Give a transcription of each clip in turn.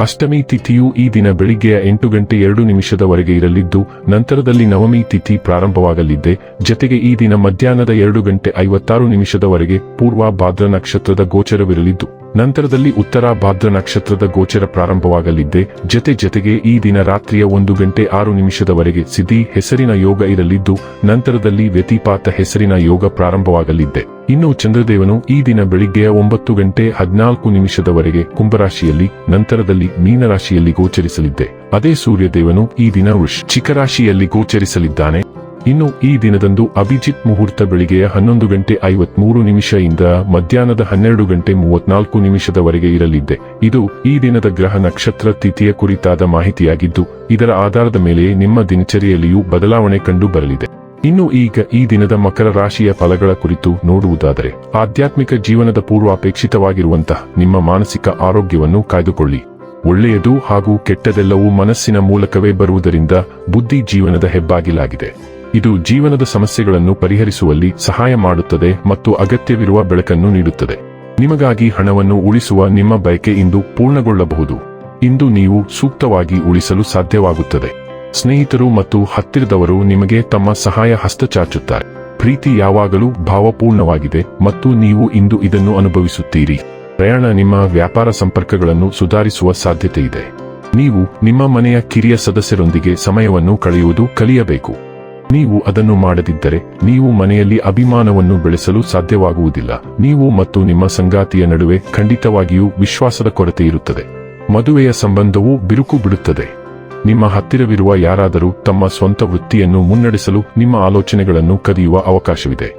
ಅಷ್ಟಮಿ ತಿಥಿಯು ಈ ದಿನ ಬೆಳಿಗ್ಗೆಯ ಎಂಟು ಗಂಟೆ ಎರಡು ನಿಮಿಷದವರೆಗೆ ಇರಲಿದ್ದು, ನಂತರದಲ್ಲಿ ನವಮಿ ತಿಥಿ ಪ್ರಾರಂಭವಾಗಲಿದೆ. ಜತೆಗೆ ಈ ದಿನ ಮಧ್ಯಾಹ್ನದ ಎರಡು ಗಂಟೆ ಐವತ್ತಾರು ನಿಮಿಷದವರೆಗೆ ಪೂರ್ವ ಭಾದ್ರ ನಕ್ಷತ್ರದ ಗೋಚರವಿರಲಿದ್ದು. ನಂತರದಲ್ಲಿ ಉತ್ತರ ಭಾದ್ರ ನಕ್ಷತ್ರದ ಗೋಚರ ಪ್ರಾರಂಭವಾಗಲಿದ್ದೆ. ಜತೆ ಜತೆಗೆ ಈ ದಿನ ರಾತ್ರಿಯ ಒಂದು ಗಂಟೆ ಆರು ನಿಮಿಷದವರೆಗೆ ಸಿದ್ಧಿ ಹೆಸರಿನ ಯೋಗ ಇರಲಿದ್ದು, ನಂತರದಲ್ಲಿ ವ್ಯತಿಪಾತ ಹೆಸರಿನ ಯೋಗ ಪ್ರಾರಂಭವಾಗಲಿದ್ದೆ. ಇನ್ನು ಚಂದ್ರದೇವನು ಈ ದಿನ ಬೆಳಿಗ್ಗೆಯ ಒಂಬತ್ತು ಗಂಟೆ ಹದಿನಾಲ್ಕು ನಿಮಿಷದವರೆಗೆ ಕುಂಭರಾಶಿಯಲ್ಲಿ, ನಂತರದಲ್ಲಿ ಮೀನರಾಶಿಯಲ್ಲಿ ಗೋಚರಿಸಲಿದ್ದೆ. ಅದೇ ಸೂರ್ಯದೇವನು ಈ ದಿನ ವೃಶ್ಚಿಕ ರಾಶಿಯಲ್ಲಿ ಗೋಚರಿಸಲಿದ್ದಾನೆ. ಇನ್ನು ಈ ದಿನದಂದು ಅಭಿಜಿತ್ ಮುಹೂರ್ತ ಬೆಳಿಗ್ಗೆಯ ಹನ್ನೊಂದು ಗಂಟೆ ಐವತ್ಮೂರು ಇಂದ ಮಧ್ಯಾಹ್ನದ ಹನ್ನೆರಡು ಗಂಟೆ ಮೂವತ್ನಾಲ್ಕು ನಿಮಿಷದವರೆಗೆ ಇರಲಿದ್ದೆ. ಇದು ಈ ದಿನದ ಗ್ರಹ ನಕ್ಷತ್ರ ತಿಥಿಯ ಕುರಿತಾದ ಮಾಹಿತಿಯಾಗಿದ್ದು, ಇದರ ಆಧಾರದ ಮೇಲೆ ನಿಮ್ಮ ದಿನಚರಿಯಲ್ಲಿಯೂ ಬದಲಾವಣೆ ಕಂಡು ಬರಲಿದೆ. ಇನ್ನು ಈಗ ಈ ದಿನದ ಮಕರ ರಾಶಿಯ ಫಲಗಳ ಕುರಿತು ನೋಡುವುದಾದರೆ, ಆಧ್ಯಾತ್ಮಿಕ ಜೀವನದ ಪೂರ್ವಾಪೇಕ್ಷಿತವಾಗಿರುವಂತಹ ನಿಮ್ಮ ಮಾನಸಿಕ ಆರೋಗ್ಯವನ್ನು ಕಾಯ್ದುಕೊಳ್ಳಿ. ಒಳ್ಳೆಯದು ಹಾಗೂ ಕೆಟ್ಟದೆಲ್ಲವೂ ಮನಸ್ಸಿನ ಮೂಲಕವೇ ಬರುವುದರಿಂದ ಬುದ್ಧಿ ಜೀವನದ ಹೆಬ್ಬಾಗಿಲಾಗಿದೆ. ಇದು ಜೀವನದ ಸಮಸ್ಯೆಗಳನ್ನು ಪರಿಹರಿಸುವಲ್ಲಿ ಸಹಾಯ ಮಾಡುತ್ತದೆ ಮತ್ತು ಅಗತ್ಯವಿರುವ ಬೆಳಕನ್ನು ನೀಡುತ್ತದೆ. ನಿಮಗಾಗಿ ಹಣವನ್ನು ಉಳಿಸುವ ನಿಮ್ಮ ಬಯಕೆ ಇಂದು ಪೂರ್ಣಗೊಳ್ಳಬಹುದು. ಇಂದು ನೀವು ಸೂಕ್ತವಾಗಿ ಉಳಿಸಲು ಸಾಧ್ಯವಾಗುತ್ತದೆ. ಸ್ನೇಹಿತರು ಮತ್ತು ಹತ್ತಿರದವರು ನಿಮಗೆ ತಮ್ಮ ಸಹಾಯ ಹಸ್ತ ಚಾಚುತ್ತಾರೆ ಪ್ರೀತಿ ಯಾವಾಗಲೂ ಭಾವಪೂರ್ಣವಾಗಿದೆ ಮತ್ತು ನೀವು ಇಂದು ಇದನ್ನು ಅನುಭವಿಸುತ್ತೀರಿ. ಪ್ರಯಾಣ ನಿಮ್ಮ ವ್ಯಾಪಾರ ಸಂಪರ್ಕಗಳನ್ನು ಸುಧಾರಿಸುವ ಸಾಧ್ಯತೆ ಇದೆ ನೀವು ನಿಮ್ಮ ಮನೆಯ ಕಿರಿಯ ಸದಸ್ಯರೊಂದಿಗೆ ಸಮಯವನ್ನು ಕಳೆಯುವುದು ಕಲಿಯಬೇಕು. ನೀವು ಅದನ್ನು ಮಾಡದಿದ್ದರೆ ನೀವು ಮನೆಯಲ್ಲಿ ಅಭಿಮಾನವನ್ನು ಬೆಳೆಸಲು ಸಾಧ್ಯವಾಗುವುದಿಲ್ಲ. ನೀವು ಮತ್ತು ನಿಮ್ಮ ಸಂಗಾತಿಯ ನಡುವೆ ಖಂಡಿತವಾಗಿಯೂ ವಿಶ್ವಾಸದ ಕೊರತೆ ಇರುತ್ತದೆ. ಮದುವೆಯ ಸಂಬಂಧವು ಬಿರುಕು ಬಿಡುತ್ತದೆ. ನಿಮ್ಮ ಹತ್ತಿರವಿರುವ ಯಾರಾದರೂ ತಮ್ಮ ಸ್ವಂತ ವೃತ್ತಿಯನ್ನು ಮುನ್ನಡೆಸಲು ನಿಮ್ಮ ಆಲೋಚನೆಗಳನ್ನು ಕದಿಯುವ ಅವಕಾಶವಿದೆ.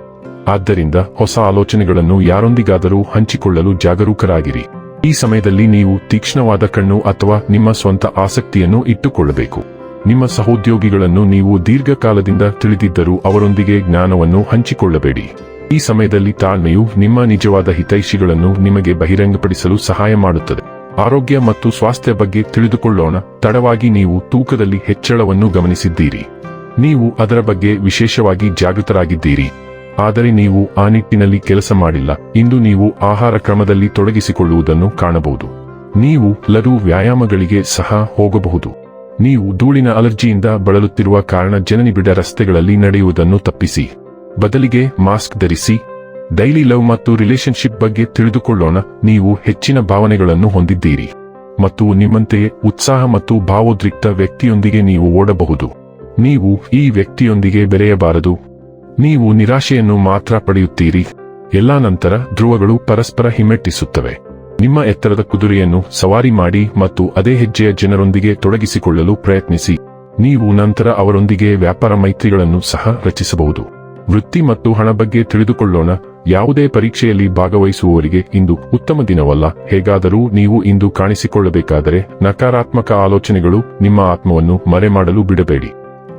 ಆದ್ದರಿಂದ ಹೊಸ ಆಲೋಚನೆಗಳನ್ನು ಯಾರೊಂದಿಗಾದರೂ ಹಂಚಿಕೊಳ್ಳಲು ಜಾಗರೂಕರಾಗಿರಿ. ಈ ಸಮಯದಲ್ಲಿ ನೀವು ತೀಕ್ಷ್ಣವಾದ ಕಣ್ಣು ಅಥವಾ ನಿಮ್ಮ ಸ್ವಂತ ಆಸಕ್ತಿಯನ್ನು ಇಟ್ಟುಕೊಳ್ಳಬೇಕು. ನಿಮ್ಮ ಸಹೋದ್ಯೋಗಿಗಳನ್ನು ನೀವು ದೀರ್ಘಕಾಲದಿಂದ ತಿಳಿದಿದ್ದರೂ ಅವರೊಂದಿಗೆ ಜ್ಞಾನವನ್ನು ಹಂಚಿಕೊಳ್ಳಬೇಡಿ. ಈ ಸಮಯದಲ್ಲಿ ತಾಳ್ಮೆಯು ನಿಮ್ಮ ನಿಜವಾದ ಹಿತೈಷಿಗಳನ್ನು ನಿಮಗೆ ಬಹಿರಂಗಪಡಿಸಲು ಸಹಾಯ ಮಾಡುತ್ತದೆ. ಆರೋಗ್ಯ ಮತ್ತು ಸ್ವಾಸ್ಥ್ಯ ಬಗ್ಗೆ ತಿಳಿದುಕೊಳ್ಳೋಣ. ತಡವಾಗಿ ನೀವು ತೂಕದಲ್ಲಿ ಹೆಚ್ಚಳವನ್ನು ಗಮನಿಸಿದ್ದೀರಿ. ನೀವು ಅದರ ಬಗ್ಗೆ ವಿಶೇಷವಾಗಿ ಜಾಗೃತರಾಗಿದ್ದೀರಿ. ಆದರೆ ನೀವು ಆ ನಿಟ್ಟಿನಲ್ಲಿ ಕೆಲಸ ಮಾಡಿಲ್ಲ. ಇಂದು ನೀವು ಆಹಾರ ಕ್ರಮದಲ್ಲಿ ತೊಡಗಿಸಿಕೊಳ್ಳುವುದನ್ನು ಕಾಣಬಹುದು. ನೀವು ಲಘು ವ್ಯಾಯಾಮಗಳಿಗೆ ಸಹ ಹೋಗಬಹುದು. ನೀವು ಧೂಳಿನ ಅಲರ್ಜಿಯಿಂದ ಬಳಲುತ್ತಿರುವ ಕಾರಣ ಜನನಿಬಿಡ ರಸ್ತೆಗಳಲ್ಲಿ ನಡೆಯುವುದನ್ನು ತಪ್ಪಿಸಿ. ಬದಲಿಗೆ ಮಾಸ್ಕ್ ಧರಿಸಿ. ಡೈಲಿ ಲವ್ ಮತ್ತು ರಿಲೇಶನ್ಶಿಪ್ ಬಗ್ಗೆ ತಿಳಿದುಕೊಳ್ಳೋಣ. ನೀವು ಹೆಚ್ಚಿನ ಭಾವನೆಗಳನ್ನು ಹೊಂದಿದ್ದೀರಿ. ಮತ್ತು ನಿಮ್ಮಂತೆಯೇ ಉತ್ಸಾಹ ಮತ್ತು ಭಾವೋದ್ರಿಕ್ತ ವ್ಯಕ್ತಿಯೊಂದಿಗೆ ನೀವು ಓಡಬಹುದು. ನೀವು ಈ ವ್ಯಕ್ತಿಯೊಂದಿಗೆ ಬೆರೆಯಬಾರದು. ನೀವು ನಿರಾಶೆಯನ್ನು ಮಾತ್ರ ಪಡೆಯುತ್ತೀರಿ. ಎಲ್ಲಾ ನಂತರ ಧ್ರುವಗಳು ಪರಸ್ಪರ ಹಿಮ್ಮೆಟ್ಟಿಸುತ್ತವೆ. ನಿಮ್ಮ ಎತ್ತರದ ಕುದುರೆಯನ್ನು ಸವಾರಿ ಮಾಡಿ ಮತ್ತು ಅದೇ ಹೆಜ್ಜೆಯ ಜನರೊಂದಿಗೆ ತೊಡಗಿಸಿಕೊಳ್ಳಲು ಪ್ರಯತ್ನಿಸಿ. ನೀವು ನಂತರ ಅವರೊಂದಿಗೆ ವ್ಯಾಪಾರ ಮೈತ್ರಿಗಳನ್ನು ಸಹ ರಚಿಸಬಹುದು. ವೃತ್ತಿ ಮತ್ತು ಹಣ ಬಗ್ಗೆ ತಿಳಿದುಕೊಳ್ಳೋಣ. ಯಾವುದೇ ಪರೀಕ್ಷೆಯಲ್ಲಿ ಭಾಗವಹಿಸುವವರಿಗೆ ಇಂದು ಉತ್ತಮ ದಿನವಲ್ಲ. ಹೇಗಾದರೂ ನೀವು ಇಂದು ಕಾಣಿಸಿಕೊಳ್ಳಬೇಕಾದರೆ ನಕಾರಾತ್ಮಕ ಆಲೋಚನೆಗಳು ನಿಮ್ಮ ಆತ್ಮವನ್ನು ಮರೆಮಾಡಲು ಬಿಡಬೇಡಿ.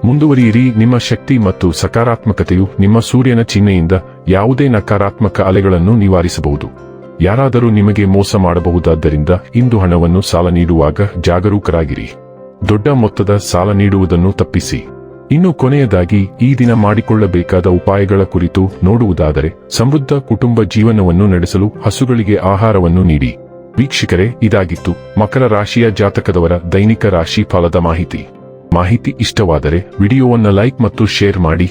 ಮುಂದುವರಿಯಿರಿ. ನಿಮ್ಮ ಶಕ್ತಿ ಮತ್ತು ಸಕಾರಾತ್ಮಕತೆಯು ನಿಮ್ಮ ಸೂರ್ಯನ ಚಿಹ್ನೆಯಿಂದ ಯಾವುದೇ ನಕಾರಾತ್ಮಕ ಅಲೆಗಳನ್ನು ನಿವಾರಿಸಬಹುದು. ಯಾರಾದರೂ ನಿಮಗೆ ಮೋಸ ಮಾಡಬಹುದಾದ್ದರಿಂದ ಇಂದು ಹಣವನ್ನು ಸಾಲ ನೀಡುವಾಗ ಜಾಗರೂಕರಾಗಿರಿ. ದೊಡ್ಡ ಮೊತ್ತದ ಸಾಲ ನೀಡುವುದನ್ನು ತಪ್ಪಿಸಿ. ಇನ್ನು ಕೊನೆಯದಾಗಿ, ಈ ದಿನ ಮಾಡಿಕೊಳ್ಳಬೇಕಾದ ಉಪಾಯಗಳ ಕುರಿತು ನೋಡುವುದಾದರೆ, ಸಮೃದ್ಧ ಕುಟುಂಬ ಜೀವನವನ್ನು ನಡೆಸಲು ಹಸುಗಳಿಗೆ ಆಹಾರವನ್ನು ನೀಡಿ. ವೀಕ್ಷಕರೇ, ಇದಾಗಿತ್ತು ಮಕರ ರಾಶಿಯ ಜಾತಕದವರ ದೈನಿಕ ರಾಶಿ ಫಲದ ಮಾಹಿತಿ. ಮಾಹಿತಿ ಇಷ್ಟವಾದರೆ ವಿಡಿಯೋವನ್ನು ಲೈಕ್ ಮತ್ತು ಶೇರ್ ಮಾಡಿ.